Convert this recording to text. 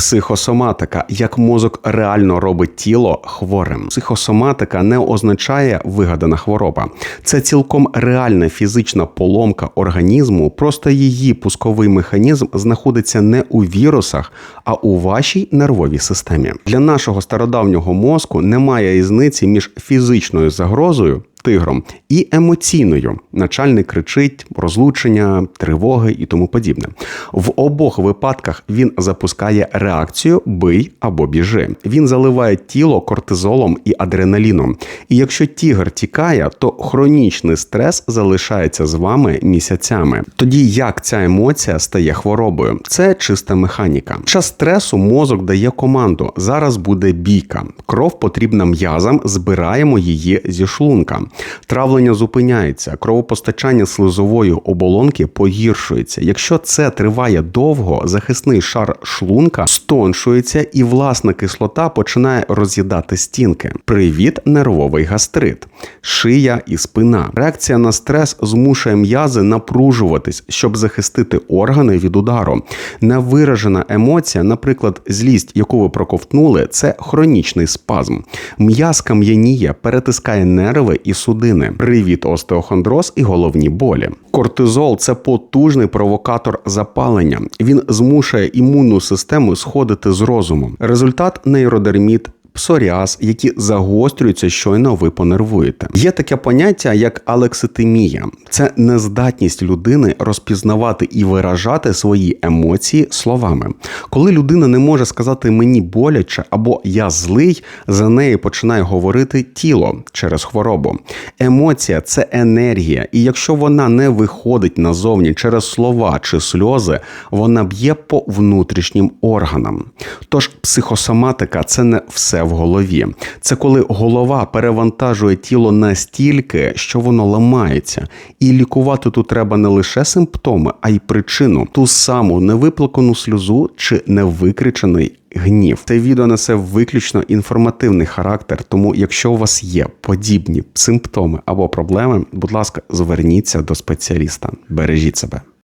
Психосоматика, як мозок реально робить тіло хворим. Психосоматика не означає вигадана хвороба. Це цілком реальна фізична поломка організму, просто її пусковий механізм знаходиться не у вірусах, а у вашій нервовій системі. Для нашого стародавнього мозку немає різниці між фізичною загрозою тигром і емоційною. Начальник кричить, розлучення, тривоги і тому подібне. В обох випадках він запускає реакцію бий або біжи. Він заливає тіло кортизолом і адреналіном. І якщо тігр тікає, то хронічний стрес залишається з вами місяцями. Тоді як ця емоція стає хворобою? Це чиста механіка. Час стресу мозок дає команду: зараз буде бійка. Кров потрібна м'язам, збираємо її зі шлунка. Травлення зупиняється, кровопостачання слизової оболонки погіршується. Якщо це триває довго, захисний шар шлунка стоншується і власна кислота починає роз'їдати стінки. Привіт, нервовий гастрит, шия і спина. Реакція на стрес змушує м'язи напружуватись, щоб захистити органи від удару. Невиражена емоція, наприклад, злість, яку ви проковтнули, це хронічний спазм. М'яз кам'яніє, перетискає нерви і судини. Привіт, остеохондроз і головні болі. Кортизол це потужний провокатор запалення. Він змушує імунну систему сходити з розуму. Результат нейродерміт. Псоріаз, які загострюються, щойно ви понервуєте. Є таке поняття як алекситимія. Це нездатність людини розпізнавати і виражати свої емоції словами. Коли людина не може сказати мені боляче або я злий, за неї починає говорити тіло через хворобу. Емоція це енергія, і якщо вона не виходить назовні через слова чи сльози, вона б'є по внутрішнім органам. Тож психосоматика це не в голові. Це коли голова перевантажує тіло настільки, що воно ламається. І лікувати тут треба не лише симптоми, а й причину ту саму невиплакану сльозу чи невикричений гнів. Це відео несе виключно інформативний характер, тому якщо у вас є подібні симптоми або проблеми, будь ласка, зверніться до спеціаліста. Бережіть себе.